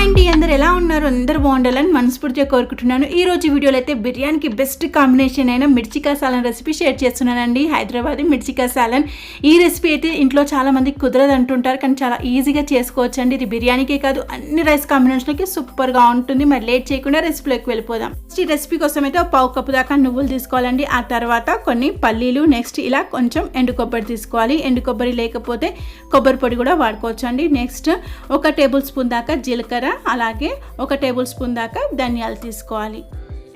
Hi అండి అందరు ఎలా ఉన్నారు? అందరు బాగుండాలని మనస్ఫూర్తిగా కోరుకుంటున్నాను. ఈ రోజు వీడియోలో అయితే బిర్యానీకి బెస్ట్ కాంబినేషన్ అయిన మిర్చికా సాలన్ రెసిపీ షేర్ చేస్తున్నానండి. హైదరాబాద్ మిర్చికా సాలన్. ఈ రెసిపీ అయితే ఇంట్లో చాలా మంది కుదరదు అంటుంటారు కానీ చాలా ఈజీగా చేసుకోవచ్చు అండి ఇది బిర్యానీకే కాదు అన్ని రైస్ కాంబినేషన్కి సూపర్గా ఉంటుంది. మరి లేట్ చేయకుండా రెసిపీలోకి వెళ్ళిపోదాం. ఈ రెసిపీ కోసం అయితే పావు కప్పు దాకా నువ్వులు తీసుకోవాలండి. ఆ తర్వాత కొన్ని పల్లీలు నెక్స్ట్ ఇలా కొంచెం ఎండు కొబ్బరి తీసుకోవాలి. ఎండు కొబ్బరి లేకపోతే కొబ్బరి పొడి కూడా వాడుకోవచ్చు అండి నెక్స్ట్ ఒక టేబుల్ స్పూన్ దాకా జీలకర్ర అలాగే ఒక టేబుల్ స్పూన్ దాకా ధనియాలు తీసుకోవాలి.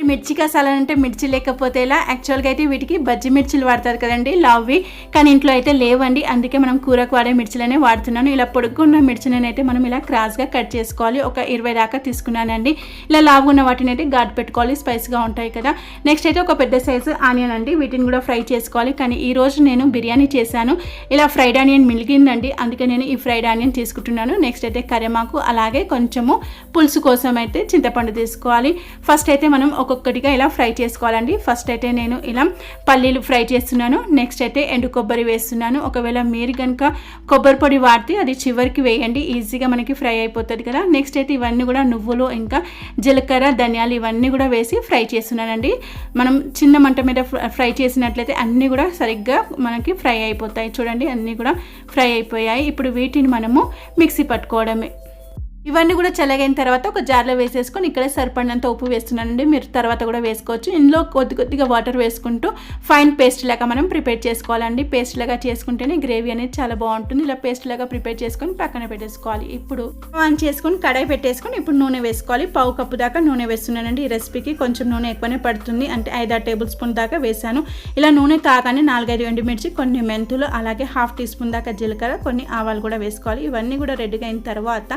మిర్చి కసాలని అంటే మిర్చి లేకపోతే ఇలా యాక్చువల్గా అయితే వీటికి బజ్జి మిర్చిలు వాడతారు కదండి లావ్వి. కానీ ఇంట్లో అయితే లేవండి అందుకే మనం కూరకు వాడే మిర్చిలనే వాడుతున్నాను. ఇలా పొడుగున్న మిర్చిని అయితే మనం ఇలా క్రాస్గా కట్ చేసుకోవాలి. ఒక ఇరవై దాకా తీసుకున్నానండి. ఇలా లావు ఉన్న వాటిని అయితే ఘాటు పెట్టుకోవాలి స్పైస్గా ఉంటాయి కదా. నెక్స్ట్ అయితే ఒక పెద్ద సైజు ఆనియన్ అండి వీటిని కూడా ఫ్రై చేసుకోవాలి. కానీ ఈ రోజు నేను బిర్యానీ చేశాను. ఇలా ఫ్రైడ్ ఆనియన్ మిలిగిందండి అందుకే నేను ఈ ఫ్రైడ్ ఆనియన్ తీసుకుంటున్నాను. నెక్స్ట్ అయితే కరిమాకు అలాగే కొంచెము పులుసు కోసం అయితే చింతపండు తీసుకోవాలి. ఫస్ట్ అయితే మనం ఒక్కొక్కటిగా ఇలా ఫ్రై చేసుకోవాలండి. ఫస్ట్ అయితే నేను ఇలా పల్లీలు ఫ్రై చేస్తున్నాను. నెక్స్ట్ అయితే ఎండు కొబ్బరి వేస్తున్నాను. ఒకవేళ మీరు కనుక కొబ్బరి పొడి వాడితే అది చివరికి వేయండి. ఈజీగా మనకి ఫ్రై అయిపోతుంది కదా. నెక్స్ట్ అయితే ఇవన్నీ కూడా నువ్వులు ఇంకా జీలకర్ర ధనియాలు ఇవన్నీ కూడా వేసి ఫ్రై చేస్తున్నానండి. మనం చిన్న మంట మీద ఫ్రై చేసినట్లయితే అన్నీ కూడా సరిగ్గా మనకి ఫ్రై అయిపోతాయి. చూడండి అన్నీ కూడా ఫ్రై అయిపోయాయి. ఇప్పుడు వీటిని మనము మిక్సీ పట్టుకోవడమే. ఇవన్నీ కూడా చల్లగైన తర్వాత ఒక జార్లో వేసేసుకొని ఇక్కడే సరిపడినంత ఉప్పు వేస్తున్నానండి. మీరు తర్వాత కూడా వేసుకోవచ్చు. ఇందులో కొద్ది కొద్దిగా వాటర్ వేసుకుంటూ ఫైన్ పేస్ట్ లాగా మనం ప్రిపేర్ చేసుకోవాలండి. పేస్ట్ లాగా చేసుకుంటేనే గ్రేవీ అనేది చాలా బాగుంటుంది. ఇలా పేస్ట్ లాగా ప్రిపేర్ చేసుకొని పక్కన పెట్టేసుకోవాలి. ఇప్పుడు ఆన్ చేసుకొని కడాయి పెట్టేసుకొని ఇప్పుడు నూనె వేసుకోవాలి. పావు కప్పు దాకా నూనె వేస్తున్నానండి. ఈ రెసిపీకి కొంచెం నూనె ఎక్కువనే పడుతుంది. అంటే ఐదారు టేబుల్ స్పూన్ దాకా వేసాను ఇలా నూనె కాగానే నాలుగైదు ఎండుమిర్చి కొన్ని మెంతులు అలాగే హాఫ్ టీ స్పూన్ దాకా జీలకర్ర కొన్ని ఆవాలు కూడా వేసుకోవాలి. ఇవన్నీ కూడా రెడీగా అయిన తర్వాత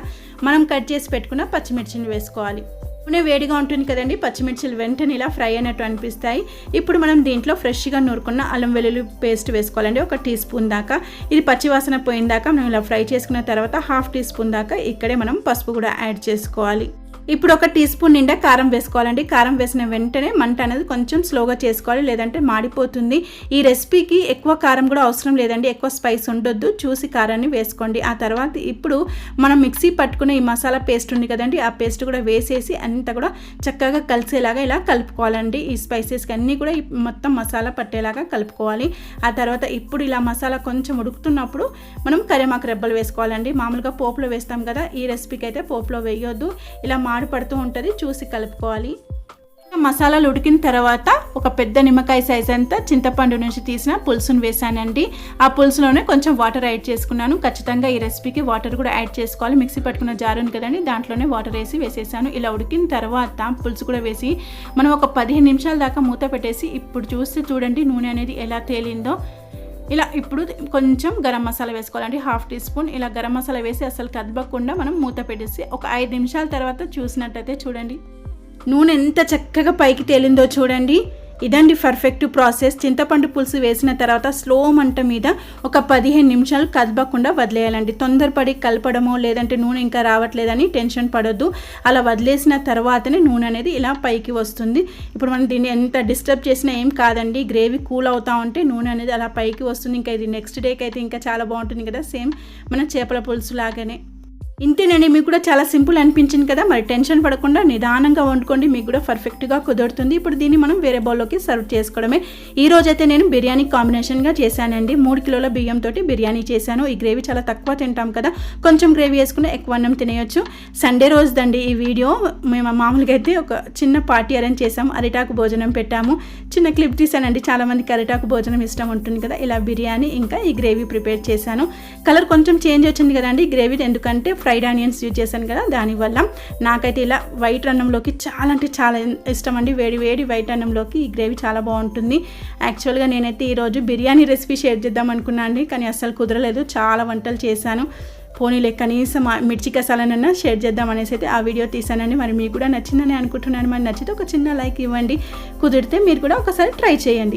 మనం మనం కట్ చేసి పెట్టుకున్న పచ్చిమిర్చిని వేసుకోవాలి. నూనె వేడిగా ఉంటుంది కదండి పచ్చిమిర్చిలు వెంటనే ఇలా ఫ్రై అయినట్టు అనిపిస్తాయి. ఇప్పుడు మనం దీంట్లో ఫ్రెష్గా నూరుకున్న అల్లం వెల్లుల్లి పేస్ట్ వేసుకోవాలండి ఒక టీ స్పూన్ దాకా. ఇది పచ్చివాసన పోయిన దాకా మనం ఇలా ఫ్రై చేసుకున్న తర్వాత హాఫ్ టీ స్పూన్ దాకా ఇక్కడే మనం పసుపు కూడా యాడ్ చేసుకోవాలి. ఇప్పుడు ఒక టీ స్పూన్ నిండా కారం వేసుకోవాలండి. కారం వేసిన వెంటనే మంట అనేది కొంచెం స్లోగా చేసుకోవాలి. లేదంటే మాడిపోతుంది. ఈ రెసిపీకి ఎక్కువ కారం కూడా అవసరం లేదండి. ఎక్కువ స్పైస్ ఉండొద్దు. చూసి కారాన్ని వేసుకోండి. ఆ తర్వాత ఇప్పుడు మనం మిక్సీ పట్టుకున్న ఈ మసాలా పేస్ట్ ఉంది కదండి. ఆ పేస్ట్ కూడా వేసేసి అంతా కూడా చక్కగా కలిసేలాగా ఇలా కలుపుకోవాలండి. ఈ స్పైసెస్కి అన్నీ కూడా మొత్తం మసాలా పట్టేలాగా కలుపుకోవాలి. ఆ తర్వాత ఇప్పుడు ఇలా మసాలా కొంచెం ఉడుకుతున్నప్పుడు మనం కరిమాకు రెబ్బలు వేసుకోవాలండి. మామూలుగా పోపులో వేస్తాం కదా. ఈ రెసిపీకి అయితే పోపులో వేయొద్దు. ఇలా మా మాడిపడుతూ ఉంటుంది చూసి కలుపుకోవాలి. మసాలాలు ఉడికిన తర్వాత ఒక పెద్ద నిమ్మకాయ సైజ్ అంతా చింతపండు నుంచి తీసిన పులుసును వేసానండి. ఆ పులుసులోనే కొంచెం వాటర్ యాడ్ చేసుకున్నాను. ఖచ్చితంగా ఈ రెసిపీకి వాటర్ కూడా యాడ్ చేసుకోవాలి. మిక్సీ పట్టుకున్న జారు ఉంది కదండి దాంట్లోనే వాటర్ వేసి వేసేసాను. ఇలా ఉడికిన తర్వాత పులుసు కూడా వేసి మనం ఒక పదిహేను నిమిషాల దాకా మూత పెట్టేసి ఇప్పుడు చూస్తే చూడండి నూనె అనేది ఎలా తేలిందో. ఇలా ఇప్పుడు కొంచెం గరం మసాలా వేసుకోవాలండి. Half teaspoon. ఇలా గరం మసాలా వేసి అసలు కదపకుండా మనం మూత పెట్టేసి ఒక ఐదు నిమిషాల తర్వాత చూసినట్టయితే చూడండి. నూనె ఎంత చక్కగా పైకి తేలిందో చూడండి. ఇదండి పర్ఫెక్ట్ ప్రాసెస్ చింతపండు పులుసు వేసిన తర్వాత స్లో మంట మీద ఒక పదిహేను నిమిషాలు కదపకుండా వదిలేయాలండి. తొందరపడి కలపడమో లేదంటే నూనె ఇంకా రావట్లేదని టెన్షన్ పడొద్దు. అలా వదిలేసిన తర్వాతనే నూనె అనేది ఇలా పైకి వస్తుంది. ఇప్పుడు మనం దీన్ని ఎంత డిస్టర్బ్ చేసినా ఏం కాదండి. గ్రేవీ కూల్ అవుతా ఉంటే నూనె అనేది అలా పైకి వస్తుంది. ఇంకా ఇది నెక్స్ట్ డేకి అయితే ఇంకా చాలా బాగుంటుంది కదా. సేమ్ మన చేపల పులుసు లాగానే. ఇంతేనండి మీకు కూడా చాలా సింపుల్ అనిపించింది కదా. మరి టెన్షన్ పడకుండా నిదానంగా వండుకోండి మీకు కూడా పర్ఫెక్ట్గా కుదురుతుంది. ఇప్పుడు దీన్ని మనం వేరే బౌల్లోకి సర్వ్ చేసుకోవడమే. ఈ రోజైతే నేను బిర్యానీ కాంబినేషన్గా చేశానండి. మూడు కిలోల బియ్యంతో బిర్యానీ చేశాను. ఈ గ్రేవీ చాలా తక్కువ తింటాం కదా. కొంచెం గ్రేవీ వేసుకుని ఎక్కువ అన్నం తినేయొచ్చు. సండే రోజుదండి ఈ వీడియో. మేము మామూలుగా అయితే ఒక చిన్న పార్టీ అరేంజ్ చేసాము అరిటాకు భోజనం పెట్టాము. చిన్న క్లిప్ తీసానండి చాలామందికి అరిటాకు భోజనం ఇష్టం ఉంటుంది కదా. ఇలా బిర్యానీ ఇంకా ఈ గ్రేవీ ప్రిపేర్ చేశాను. కలర్ కొంచెం చేంజ్ వచ్చింది కదండి. గ్రేవీ ఎందుకంటే ఫ్రైడ్ ఆనియన్స్ యూజ్ చేశాను కదా దానివల్ల నాకైతే ఇలా వైట్ అన్నంలోకి చాలా అంటే చాలా ఇష్టం అండి. వేడి వేడి వైట్ అన్నంలోకి ఈ గ్రేవీ చాలా బాగుంటుంది. యాక్చువల్గా నేనైతే ఈరోజు బిర్యానీ రెసిపీ షేర్ చేద్దాం అనుకున్నాను అండి కానీ అస్సలు కుదరలేదు. చాలా వంటలు చేశాను. పోనీలే కనీసం మిర్చి కసాలనన్నా షేర్ చేద్దాం అనేసి అయితే ఆ వీడియో తీసానండి మరి మీకు కూడా నచ్చిందని అనుకుంటున్నాను. మరి నచ్చితే ఒక చిన్న లైక్ ఇవ్వండి. కుదిరితే మీరు కూడా ఒకసారి ట్రై చేయండి.